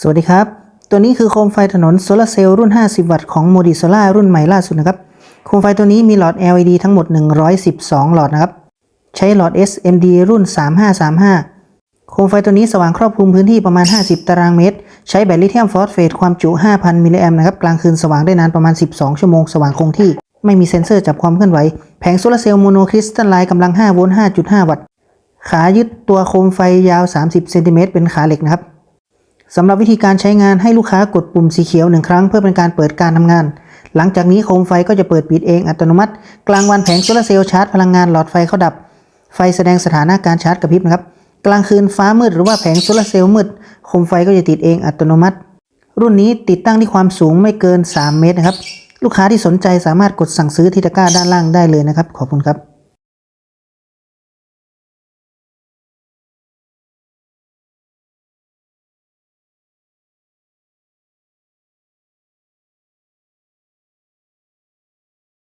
สวัสดีครับ ตัวนี้คือโคมไฟถนนโซลาร์เซลล์รุ่น 50 วัตต์ของโมดิโซล่ารุ่นใหม่ล่าสุดนะครับ โคมไฟตัวนี้มีหลอด LED ทั้งหมด 112 หลอดนะครับ ใช้หลอด SMD รุ่น 3535 โคมไฟตัวนี้สว่างครอบคลุมพื้นที่ประมาณ 50 ตารางเมตร ใช้แบตลิเธียมฟอสเฟตความจุ 5,000 มิลลิแอมนะครับ กลางคืนสว่างได้นานประมาณ 12 ชั่วโมง สว่างคงที่ ไม่มีเซ็นเซอร์จับความเคลื่อนไหว แผงโซลาร์เซลล์โมโนคริสตัลไลน์กำลัง5โวลต์5.5 วัตต์ ขายึดตัวโคมไฟยาว 30 เซนติเมตรเป็นขาเหล็กนะครับ สำหรับวิธีการใช้งานให้ลูกค้ากดปุ่มสีเขียวหนึ่งครั้งเพื่อเป็นการเปิดการทำงาน หลังจากนี้โคมไฟก็จะเปิดปิดเองอัตโนมัติ กลางวันแผงโซลาเซลล์ชาร์จพลังงานหลอดไฟเข้าดับ ไฟแสดงสถานะการชาร์จกระพริบนะครับ กลางคืนฟ้ามืดหรือว่าแผงโซลาเซลล์มืดโคมไฟก็จะติดเองอัตโนมัติ รุ่นนี้ติดตั้งที่ความสูงไม่เกิน 3 เมตรนะครับ ลูกค้าที่สนใจสามารถกดสั่งซื้อที่ตะกร้าด้านล่างได้เลยนะครับ ขอบคุณครับ